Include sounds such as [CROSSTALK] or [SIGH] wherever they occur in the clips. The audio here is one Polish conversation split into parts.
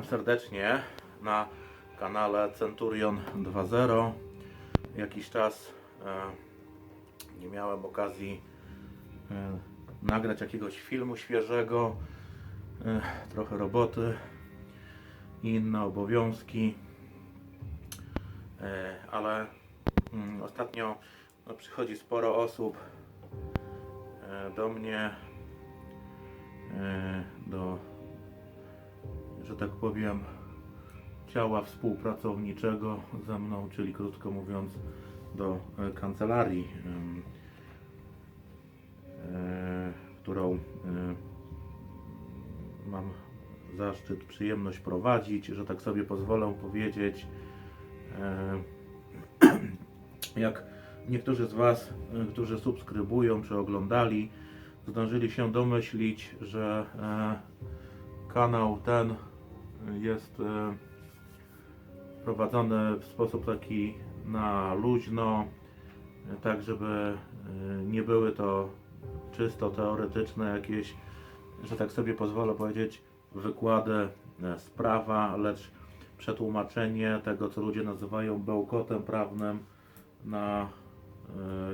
Witam serdecznie na kanale Centurion 2.0. Jakiś czas e, nie miałem okazji e, nagrać jakiegoś filmu świeżego. E, trochę roboty i inne obowiązki. Ale mm, ostatnio no, przychodzi sporo osób do mnie, tak powiem, ciała współpracowniczego ze mną, czyli krótko mówiąc, do e, kancelarii, e, którą e, mam zaszczyt, przyjemność prowadzić, że tak sobie pozwolę powiedzieć. [CLEARS THROAT] Jak niektórzy z Was, którzy subskrybują czy oglądali, zdążyli się domyślić, że kanał ten jest e, prowadzony w sposób taki na luźno, e, tak żeby e, nie były to czysto teoretyczne jakieś, że tak sobie pozwolę powiedzieć, wykłady z prawa, lecz przetłumaczenie tego, co ludzie nazywają bełkotem prawnym na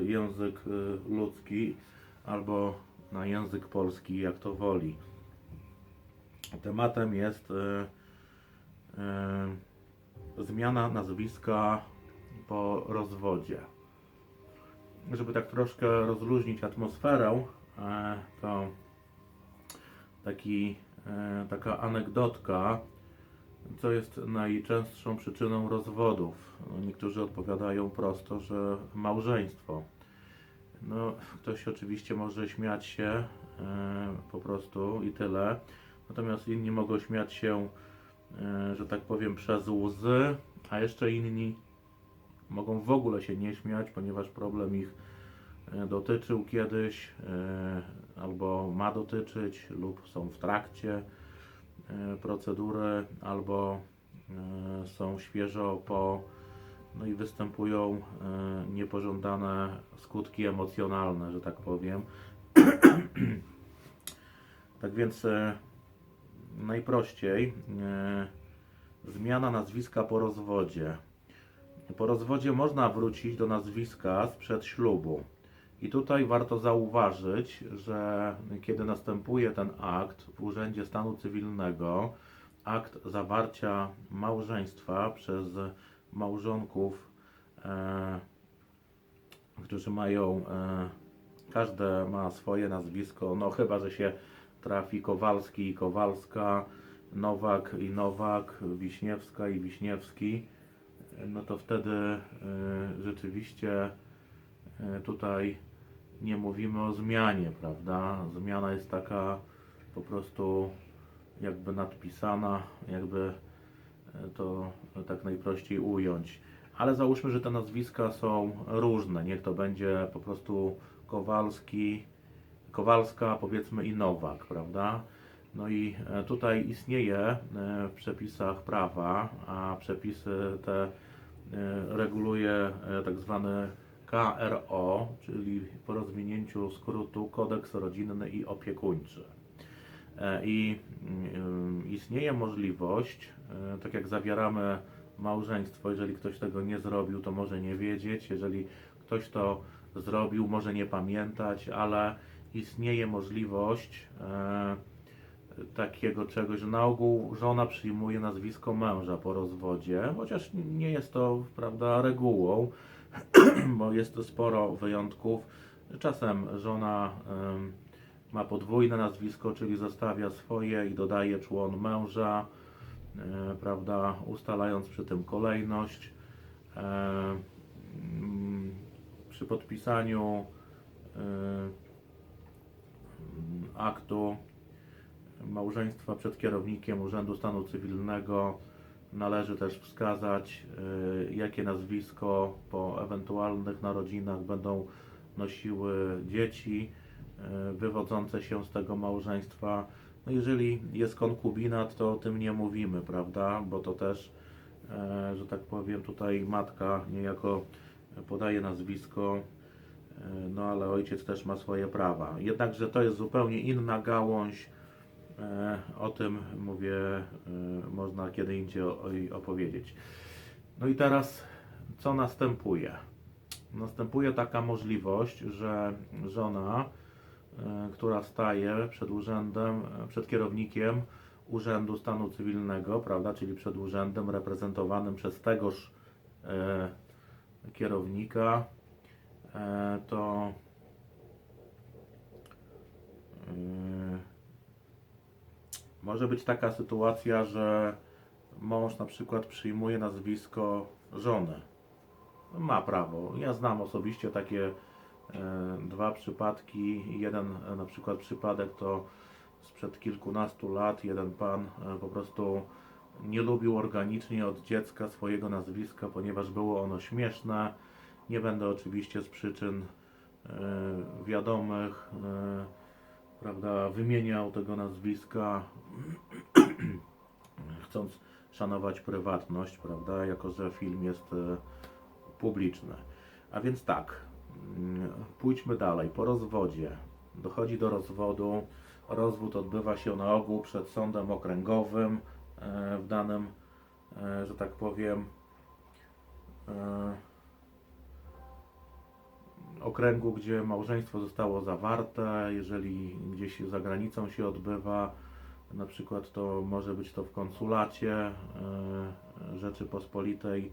język ludzki albo na język polski, jak to woli. Tematem jest zmiana nazwiska po rozwodzie. Żeby tak troszkę rozluźnić atmosferę, e, to taki, e, taka anegdotka, co jest najczęstszą przyczyną rozwodów. No, niektórzy odpowiadają prosto, że małżeństwo. No, ktoś oczywiście może śmiać się e, po prostu i tyle. Natomiast inni mogą śmiać się, e, że tak powiem, przez łzy, a jeszcze inni mogą w ogóle się nie śmiać, ponieważ problem ich e, dotyczył kiedyś, e, albo ma dotyczyć, lub są w trakcie e, procedury, albo e, są świeżo po, no i występują e, niepożądane skutki emocjonalne, że tak powiem. [CLEARS THROAT] tak więc e, najprościej e, zmiana nazwiska po rozwodzie. Po rozwodzie można wrócić do nazwiska sprzed ślubu. I tutaj warto zauważyć, że kiedy następuje ten akt w Urzędzie Stanu Cywilnego, akt zawarcia małżeństwa przez małżonków, e, którzy mają, e, każde ma swoje nazwisko, no chyba, że się trafi Kowalski i Kowalska, Nowak i Nowak, Wiśniewska i Wiśniewski, no to wtedy e, rzeczywiście e, tutaj nie mówimy o zmianie, prawda? Zmiana jest taka po prostu jakby nadpisana, jakby e, to tak najprościej ująć. Ale załóżmy, że te nazwiska są różne. Niech to będzie po prostu Kowalski, Kowalska, powiedzmy i Nowak, prawda? No i e, tutaj istnieje e, w przepisach prawa, a przepisy te e, reguluje tak zwany KRO, czyli po rozwinięciu skrótu Kodeks Rodzinny i Opiekuńczy. I mm, istnieje możliwość, tak jak zawieramy małżeństwo, jeżeli ktoś tego nie zrobił, to może nie wiedzieć, jeżeli ktoś to zrobił, może nie pamiętać, ale istnieje możliwość e, takiego czegoś, że na ogół żona przyjmuje nazwisko męża po rozwodzie, chociaż nie jest to, prawda, regułą, [CLEARS THROAT] bo jest to sporo wyjątków. Czasem żona ma podwójne nazwisko, czyli zostawia swoje i dodaje człon męża, e, prawda, ustalając przy tym kolejność. E, przy podpisaniu aktu małżeństwa przed kierownikiem Urzędu Stanu Cywilnego należy też wskazać, y, jakie nazwisko po ewentualnych narodzinach będą nosiły dzieci y, wywodzące się z tego małżeństwa. No jeżeli jest konkubinat, to o tym nie mówimy, prawda? Bo to też, e, że tak powiem, tutaj matka niejako podaje nazwisko, no ale ojciec też ma swoje prawa. Jednakże to jest zupełnie inna gałąź E, O tym mówię, e, można kiedy indziej opowiedzieć. No i teraz co następuje? Następuje taka możliwość, że żona, e, która staje przed urzędem, e, przed kierownikiem Urzędu Stanu Cywilnego, prawda, czyli przed urzędem reprezentowanym przez tegoż e, kierownika, e, to e, może być taka sytuacja, że mąż na przykład przyjmuje nazwisko żony. Ma prawo. Ja znam osobiście takie e, dwa przypadki. Jeden e, na przykład przypadek to sprzed kilkunastu lat. Jeden pan e, po prostu nie lubił organicznie od dziecka swojego nazwiska, ponieważ było ono śmieszne. Nie będę oczywiście z przyczyn e, wiadomych, e, prawda, wymieniał tego nazwiska, [CLEARS THROAT] chcąc szanować prywatność, prawda, jako że film jest e, publiczny. A więc tak, mm, pójdźmy dalej. Po rozwodzie dochodzi do rozwodu. Rozwód odbywa się na ogół przed sądem okręgowym w danym, że tak powiem, okręgu, gdzie małżeństwo zostało zawarte. Jeżeli gdzieś za granicą się odbywa, na przykład to może być to w konsulacie e, Rzeczypospolitej.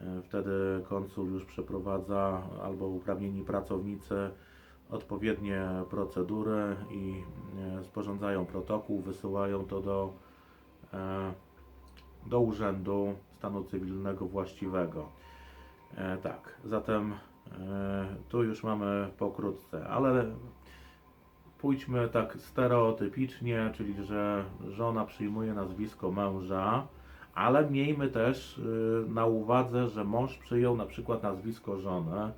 E, Wtedy konsul już przeprowadza albo uprawnieni pracownicy odpowiednie procedury i e, sporządzają protokół, wysyłają to do, do urzędu stanu cywilnego właściwego. Tak, zatem tu już mamy pokrótce, ale pójdźmy tak stereotypicznie, czyli że żona przyjmuje nazwisko męża, ale miejmy też y, na uwadze, że mąż przyjął na przykład nazwisko żony,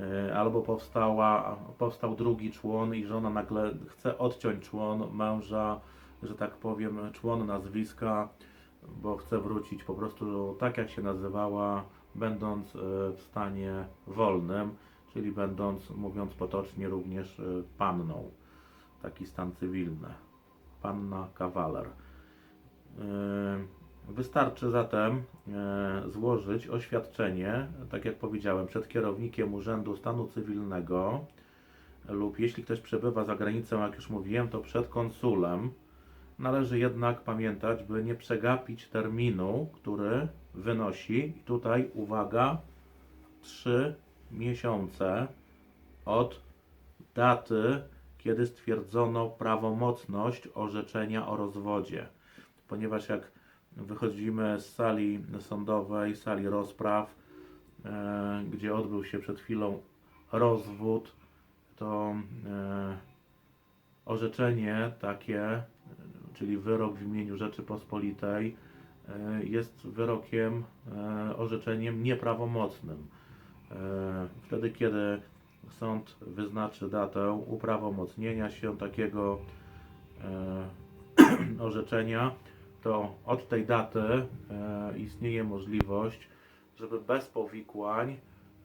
y, albo powstała, powstał drugi człon i żona nagle chce odciąć człon męża, że tak powiem, człon nazwiska, bo chce wrócić po prostu tak jak się nazywała, będąc y, w stanie wolnym, czyli będąc, mówiąc potocznie, również y, panną. Taki stan cywilny. Panna kawaler. Yy, Wystarczy zatem e, złożyć oświadczenie, tak jak powiedziałem, przed kierownikiem Urzędu Stanu Cywilnego lub jeśli ktoś przebywa za granicą, jak już mówiłem, to przed konsulem. Należy jednak pamiętać, by nie przegapić terminu, który wynosi, tutaj uwaga, 3 miesiące od daty, kiedy stwierdzono prawomocność orzeczenia o rozwodzie. Ponieważ jak wychodzimy z sali sądowej, sali rozpraw, e, gdzie odbył się przed chwilą rozwód, to e, orzeczenie takie, e, czyli wyrok w imieniu Rzeczypospolitej, jest wyrokiem, e, orzeczeniem nieprawomocnym. E, Wtedy, kiedy sąd wyznaczy datę uprawomocnienia się takiego e, [CLEARS THROAT] orzeczenia, to od tej daty e, istnieje możliwość, żeby bez powikłań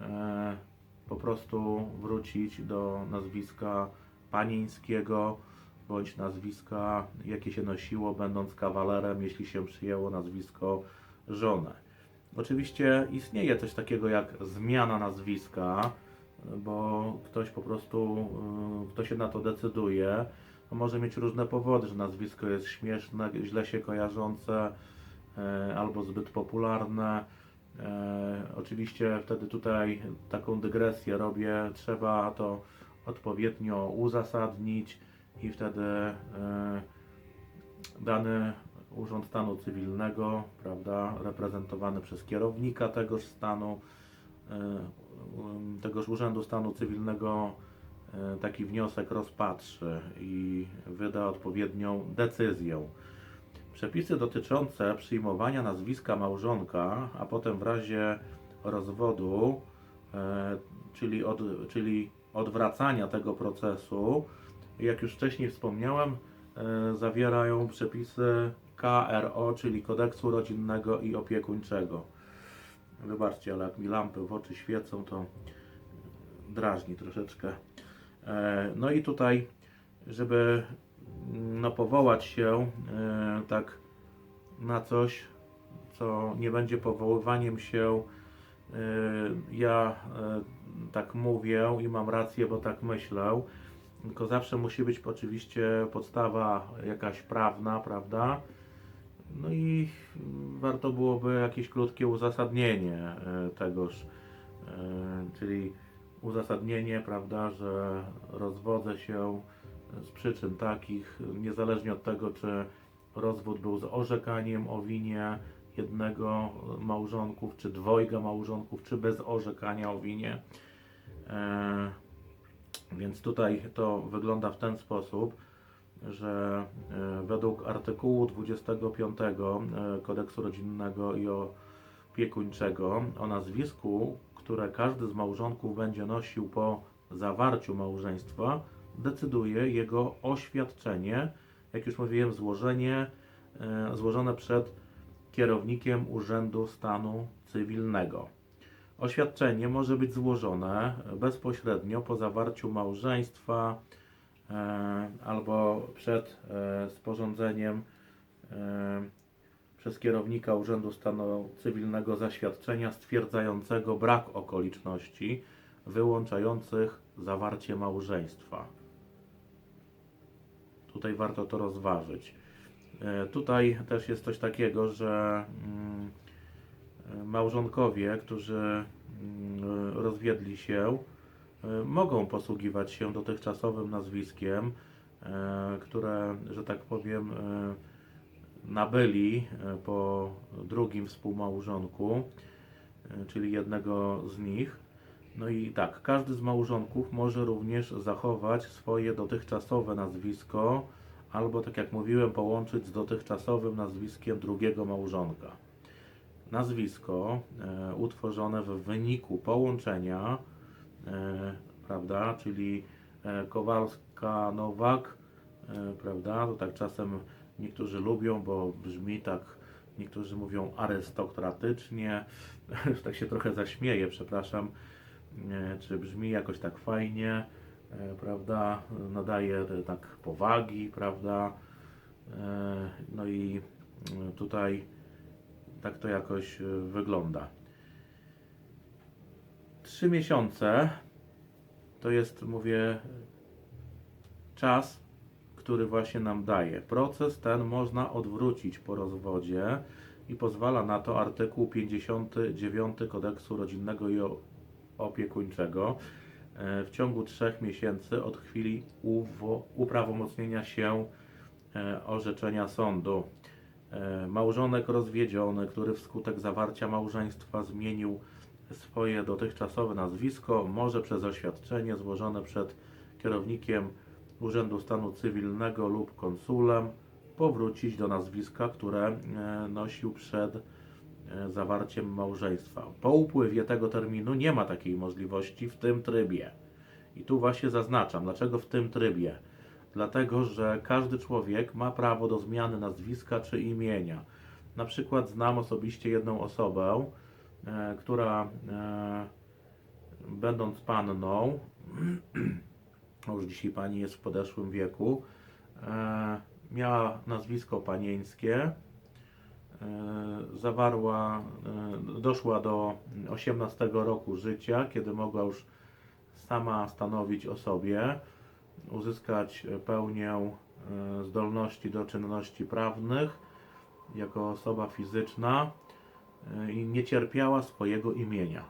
e, po prostu wrócić do nazwiska panieńskiego bądź nazwiska, jakie się nosiło, będąc kawalerem, jeśli się przyjęło nazwisko żonę. Oczywiście istnieje coś takiego jak zmiana nazwiska, bo ktoś po prostu, y, kto się na to decyduje, może mieć różne powody, że nazwisko jest śmieszne, źle się kojarzące e, albo zbyt popularne. E, Oczywiście wtedy tutaj taką dygresję robię, trzeba to odpowiednio uzasadnić i wtedy e, dany Urząd Stanu Cywilnego, prawda, reprezentowany przez kierownika tegoż stanu, e, um, tegoż Urzędu Stanu Cywilnego e, taki wniosek rozpatrzy i wyda odpowiednią decyzję. Przepisy dotyczące przyjmowania nazwiska małżonka, a potem w razie rozwodu, czyli, od, czyli odwracania tego procesu, jak już wcześniej wspomniałem, e, zawierają przepisy KRO, czyli Kodeksu Rodzinnego i Opiekuńczego. Wybaczcie, ale jak mi lampy w oczy świecą, to drażni troszeczkę. E, No i tutaj, żeby no, powołać się e, tak na coś, co nie będzie powoływaniem się. Ja tak mówię i mam rację, bo tak myślę. Tylko zawsze musi być oczywiście podstawa jakaś prawna, prawda? No i warto byłoby jakieś krótkie uzasadnienie e, tegoż, e, czyli uzasadnienie, prawda, że rozwodzę się z przyczyn takich, niezależnie od tego, czy rozwód był z orzekaniem o winie jednego małżonków, czy dwojga małżonków, czy bez orzekania o winie. Więc tutaj to wygląda w ten sposób, że e, według artykułu 25 e, kodeksu rodzinnego i opiekuńczego o nazwisku, które każdy z małżonków będzie nosił po zawarciu małżeństwa, decyduje jego oświadczenie, jak już mówiłem, złożenie, e, złożone przed kierownikiem Urzędu Stanu Cywilnego. Oświadczenie może być złożone bezpośrednio po zawarciu małżeństwa e, albo przed e, sporządzeniem e, przez kierownika Urzędu Stanu Cywilnego zaświadczenia stwierdzającego brak okoliczności wyłączających zawarcie małżeństwa. Tutaj warto to rozważyć. Tutaj też jest coś takiego, że mm, małżonkowie, którzy mm, rozwiedli się, e, mogą posługiwać się dotychczasowym nazwiskiem, e, które, że tak powiem, e, nabyli po drugim współmałżonku, czyli jednego z nich. No i tak, każdy z małżonków może również zachować swoje dotychczasowe nazwisko, albo tak jak mówiłem, połączyć z dotychczasowym nazwiskiem drugiego małżonka. Nazwisko e, utworzone w wyniku połączenia, e, prawda, czyli e, Kowalska-Nowak, e, prawda, to tak czasem niektórzy lubią, bo brzmi tak, niektórzy mówią arystokratycznie, [LAUGHS] tak się trochę zaśmieję, przepraszam, czy brzmi jakoś tak fajnie, prawda, nadaje tak powagi, prawda, no i tutaj tak to jakoś e, wygląda. Trzy miesiące to jest, mówię, czas, który właśnie nam daje. Proces ten można odwrócić po rozwodzie i pozwala na to artykuł 59 kodeksu rodzinnego i opiekuńczego e, w ciągu trzech miesięcy od chwili uprawomocnienia się e, orzeczenia sądu. E, Małżonek rozwiedziony, który wskutek zawarcia małżeństwa zmienił swoje dotychczasowe nazwisko, może przez oświadczenie złożone przed kierownikiem Urzędu Stanu Cywilnego lub konsulem powrócić do nazwiska, które e, nosił przed e, zawarciem małżeństwa. Po upływie tego terminu nie ma takiej możliwości w tym trybie. I tu właśnie zaznaczam, dlaczego w tym trybie. Dlatego, że każdy człowiek ma prawo do zmiany nazwiska czy imienia. Na przykład znam osobiście jedną osobę, e, która e, będąc panną, [CLEARS THROAT] już dzisiaj pani jest w podeszłym wieku, e, miała nazwisko panieńskie, e, zawarła, e, doszła do 18 roku życia, kiedy mogła już sama stanowić o sobie, uzyskać pełnię e, zdolności do czynności prawnych jako osoba fizyczna e, i nie cierpiała swojego imienia.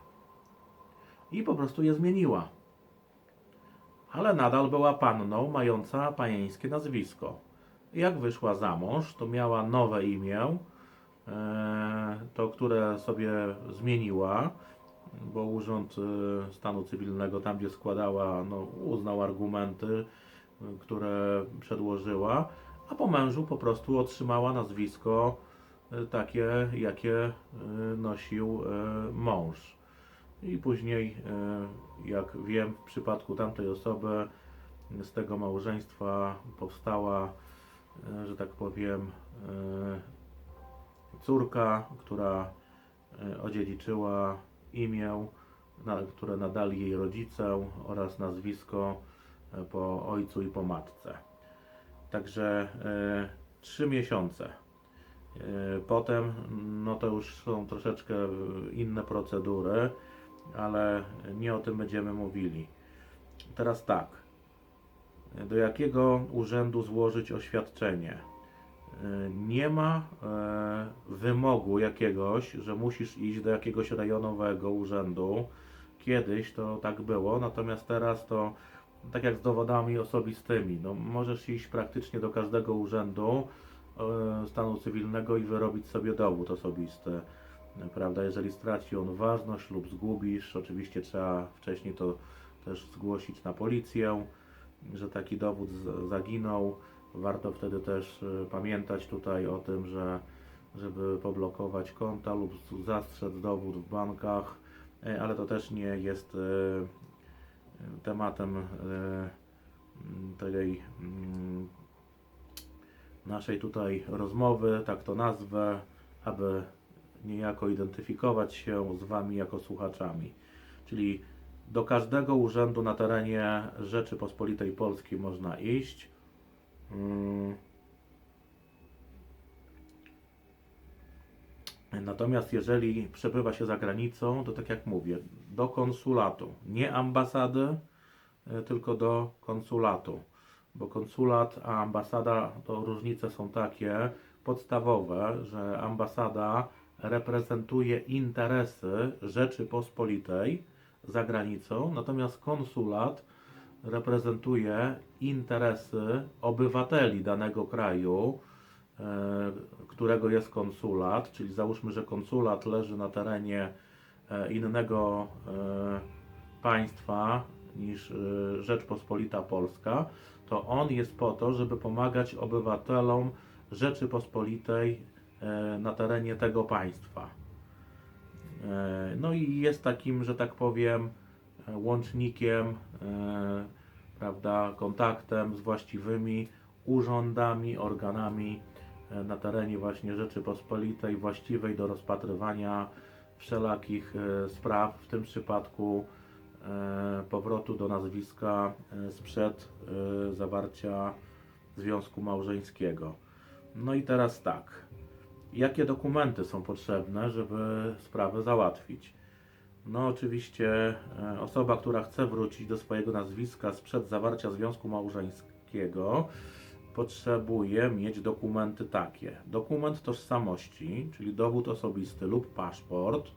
I po prostu je zmieniła. Ale nadal była panną mająca panieńskie nazwisko. Jak wyszła za mąż, to miała nowe imię, e, to które sobie zmieniła, bo Urząd e, Stanu Cywilnego, tam gdzie składała, no, uznał argumenty, e, które przedłożyła, a po mężu po prostu otrzymała nazwisko e, takie, jakie nosił mąż. I później, jak wiem, w przypadku tamtej osoby z tego małżeństwa powstała, że tak powiem, córka, która odziedziczyła imię, które nadali jej rodzice oraz nazwisko e, po ojcu i po matce. Także e, trzy miesiące. E, Potem, no to już są troszeczkę inne procedury, ale nie o tym będziemy mówili. Teraz tak. Do jakiego urzędu złożyć oświadczenie? E, Nie ma e, wymogu jakiegoś, że musisz iść do jakiegoś rejonowego urzędu. Kiedyś to tak było, natomiast teraz to tak jak z dowodami osobistymi. No, możesz iść praktycznie do każdego urzędu e, stanu cywilnego i wyrobić sobie dowód osobisty. Prawda, jeżeli straci on ważność lub zgubisz, oczywiście trzeba wcześniej to też zgłosić na policję, że taki dowód zaginął. Warto wtedy też e, pamiętać tutaj o tym, że żeby poblokować konta lub zastrzec dowód w bankach, e, ale to też nie jest e, tematem e, m, tej mm, naszej tutaj rozmowy, tak to nazwę, aby niejako identyfikować się z Wami jako słuchaczami. Czyli do każdego urzędu na terenie Rzeczypospolitej Polskiej można iść. Mm. Natomiast jeżeli przebywa się za granicą, to tak jak mówię, do konsulatu, nie ambasady, e, tylko do konsulatu. Bo konsulat a ambasada to różnice są takie podstawowe, że ambasada reprezentuje interesy Rzeczypospolitej za granicą, natomiast konsulat reprezentuje interesy obywateli danego kraju, e, którego jest konsulat, czyli załóżmy, że konsulat leży na terenie e, innego e, państwa niż Rzeczpospolita Polska, to on jest po to, żeby pomagać obywatelom Rzeczypospolitej na terenie tego państwa. No i jest takim, że tak powiem, łącznikiem, e, prawda, kontaktem z właściwymi urzędami, organami e, na terenie właśnie Rzeczypospolitej, właściwej do rozpatrywania wszelakich e, spraw, w tym przypadku e, powrotu do nazwiska e, sprzed e, zawarcia związku małżeńskiego. No i teraz tak. Jakie dokumenty są potrzebne, żeby sprawę załatwić? No, oczywiście e, osoba, która chce wrócić do swojego nazwiska sprzed zawarcia związku małżeńskiego, potrzebuje mieć dokumenty takie: dokument tożsamości, czyli dowód osobisty lub paszport.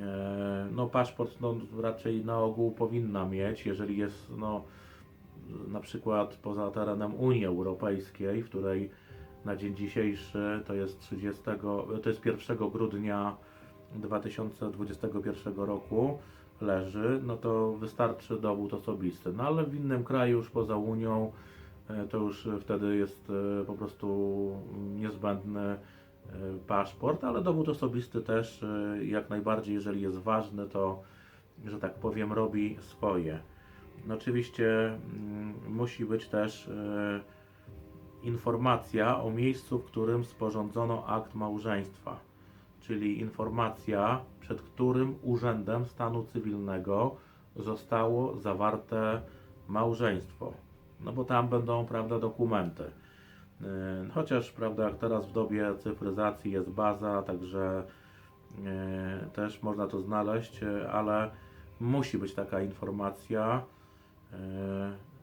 E, No, paszport no, raczej na ogół powinna mieć, jeżeli jest no, na przykład poza terenem Unii Europejskiej, w której na dzień dzisiejszy to jest 30, to jest 1 grudnia 2021 roku leży, no to wystarczy dowód osobisty. No ale w innym kraju już poza Unią e, to już wtedy jest e, po prostu niezbędny e, paszport, ale dowód osobisty też jak najbardziej, jeżeli jest ważny, to że tak powiem robi swoje. Oczywiście mm, musi być też informacja o miejscu, w którym sporządzono akt małżeństwa, czyli informacja, przed którym urzędem stanu cywilnego zostało zawarte małżeństwo. No bo tam będą, prawda, dokumenty. Yy, Chociaż, prawda, jak teraz w dobie cyfryzacji jest baza, także yy, też można to znaleźć, yy, ale musi być taka informacja.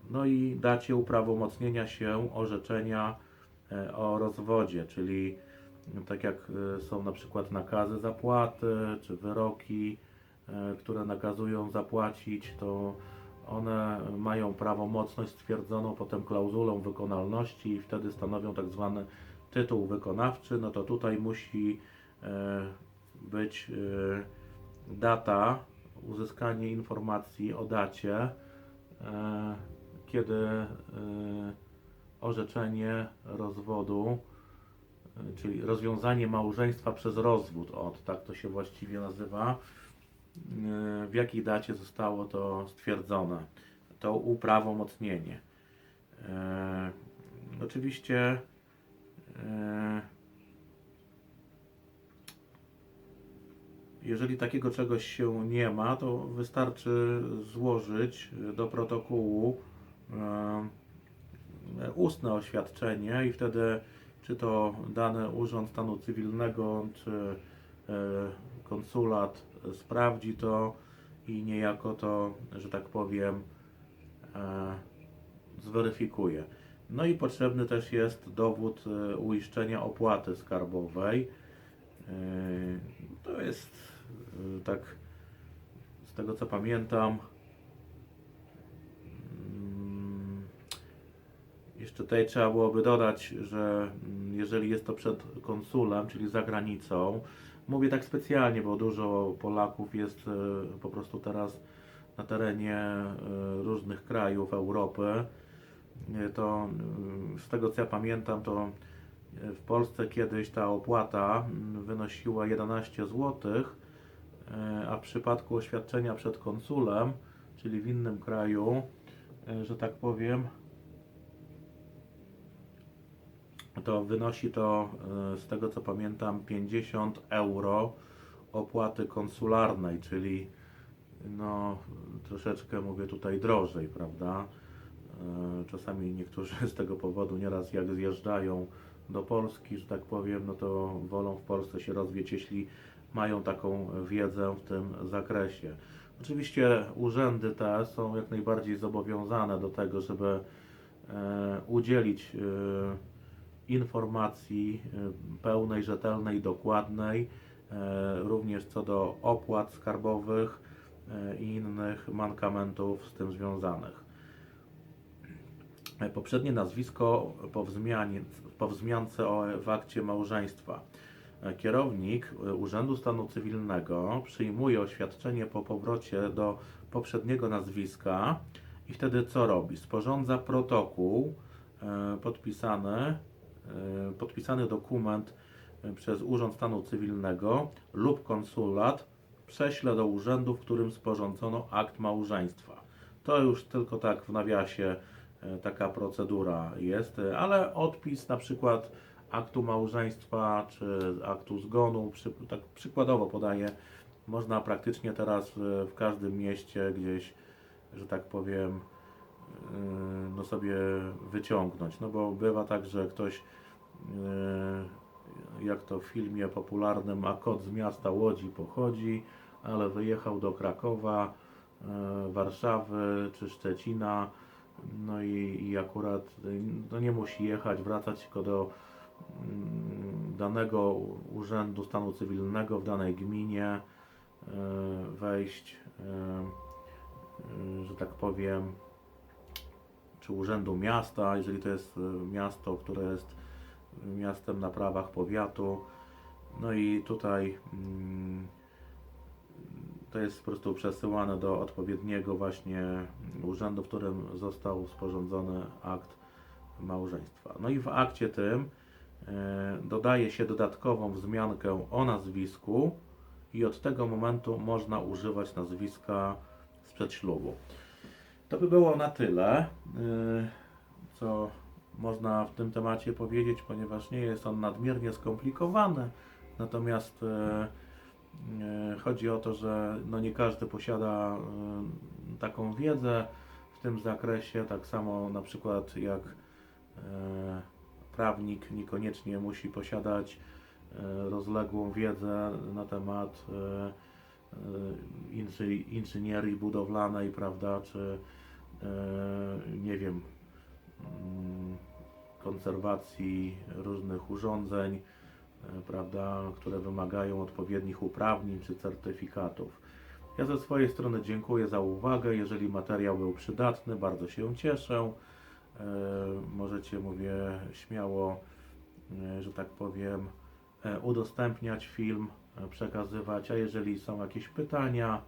No i dacie uprawomocnienia się orzeczenia o rozwodzie, czyli tak jak e, są na przykład nakazy zapłaty, czy wyroki, e, które nakazują zapłacić, to one mają prawomocność stwierdzoną potem klauzulą wykonalności i wtedy stanowią tak zwany tytuł wykonawczy, no to tutaj musi e, być data, uzyskanie informacji o dacie, kiedy orzeczenie rozwodu, czyli rozwiązanie małżeństwa przez rozwód, od tak to się właściwie nazywa, e, w jakiej dacie zostało to stwierdzone, to uprawomocnienie. E, oczywiście e, jeżeli takiego czegoś się nie ma, to wystarczy złożyć do protokołu e, e, ustne oświadczenie i wtedy czy to dany urząd stanu cywilnego, czy e, konsulat sprawdzi to i niejako to, że tak powiem, e, zweryfikuje. No i potrzebny też jest dowód e, uiszczenia opłaty skarbowej. To jest tak z tego co pamiętam. Jeszcze tutaj trzeba byłoby dodać, że mm, jeżeli jest to przed konsulem, czyli za granicą, mówię tak specjalnie, bo dużo Polaków jest e, po prostu teraz na terenie e, różnych krajów Europy, e, to mm, z tego co ja pamiętam, to w Polsce kiedyś ta opłata mm, wynosiła 11 zł, a w przypadku oświadczenia przed konsulem, czyli w innym kraju, że tak powiem, to wynosi to e, z tego co pamiętam 50 euro opłaty konsularnej, czyli no troszeczkę mówię tutaj drożej, prawda? E, Czasami niektórzy z tego powodu nieraz jak zjeżdżają do Polski, że tak powiem, no to wolą w Polsce się rozwieć, jeśli mają taką wiedzę w tym zakresie. Oczywiście urzędy te są jak najbardziej zobowiązane do tego, żeby e, udzielić informacji pełnej, rzetelnej, dokładnej, e, również co do opłat skarbowych e, i innych mankamentów z tym związanych. E, Poprzednie nazwisko po, wzmianie, po wzmiance o, w akcie małżeństwa. Kierownik Urzędu Stanu Cywilnego przyjmuje oświadczenie po powrocie do poprzedniego nazwiska i wtedy co robi? Sporządza protokół podpisany, podpisany dokument e, przez Urząd Stanu Cywilnego lub konsulat prześle do urzędu, w którym sporządzono akt małżeństwa. To już tylko tak w nawiasie e, taka procedura jest, e, ale odpis na przykład aktu małżeństwa czy aktu zgonu, przy, tak przykładowo podaję, można praktycznie teraz w, każdym mieście gdzieś, że tak powiem, no sobie wyciągnąć. No bo bywa tak, że ktoś, jak to w filmie popularnym, a kot z miasta Łodzi pochodzi, ale wyjechał do Krakowa, yy, Warszawy czy Szczecina, no i, i akurat no nie musi jechać, wracać tylko do mm, danego urzędu stanu cywilnego w danej gminie, e, wejść, e, e, że tak powiem, czy urzędu miasta, jeżeli to jest e, miasto, które jest miastem na prawach powiatu. No i tutaj mm, to jest po prostu przesyłane do odpowiedniego właśnie urzędu, w którym został sporządzony akt małżeństwa. No i w akcie tym e, dodaje się dodatkową wzmiankę o nazwisku i od tego momentu można używać nazwiska sprzed ślubu. To by było na tyle, e, co można w tym temacie powiedzieć, ponieważ nie jest on nadmiernie skomplikowany. Natomiast e, e, chodzi o to, że no nie każdy posiada e, taką wiedzę w tym zakresie, tak samo na przykład jak prawnik niekoniecznie musi posiadać rozległą wiedzę na temat inży, inżynierii budowlanej, prawda, czy nie wiem, mm, konserwacji różnych urządzeń, e, prawda, które wymagają odpowiednich uprawnień czy certyfikatów. Ja ze swojej strony dziękuję za uwagę. Jeżeli materiał był przydatny, bardzo się cieszę. E, możecie, mówię, śmiało, e, że tak powiem, udostępniać film, przekazywać, a jeżeli są jakieś pytania,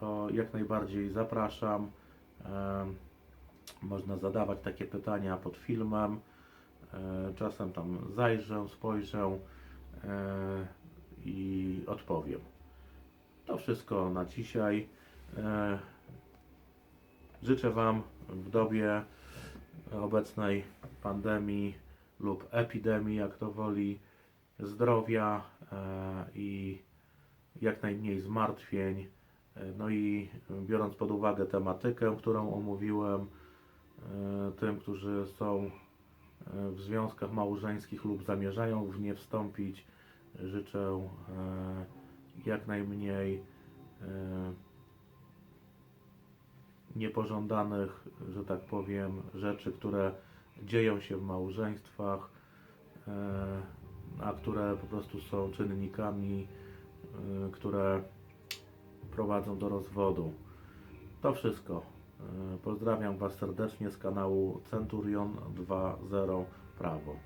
to jak najbardziej zapraszam. Można zadawać takie pytania pod filmem. E, Czasem tam zajrzę, spojrzę e, i odpowiem. To wszystko na dzisiaj. E, Życzę Wam w dobie obecnej pandemii lub epidemii, jak to woli, zdrowia i jak najmniej zmartwień. No i biorąc pod uwagę tematykę, którą omówiłem, tym, którzy są w związkach małżeńskich lub zamierzają w nie wstąpić, życzę e, jak najmniej e, niepożądanych, że tak powiem, rzeczy, które dzieją się w małżeństwach, e, a które po prostu są czynnikami, e, które prowadzą do rozwodu. To wszystko. E, Pozdrawiam Was serdecznie z kanału Centurion 2.0 Prawo.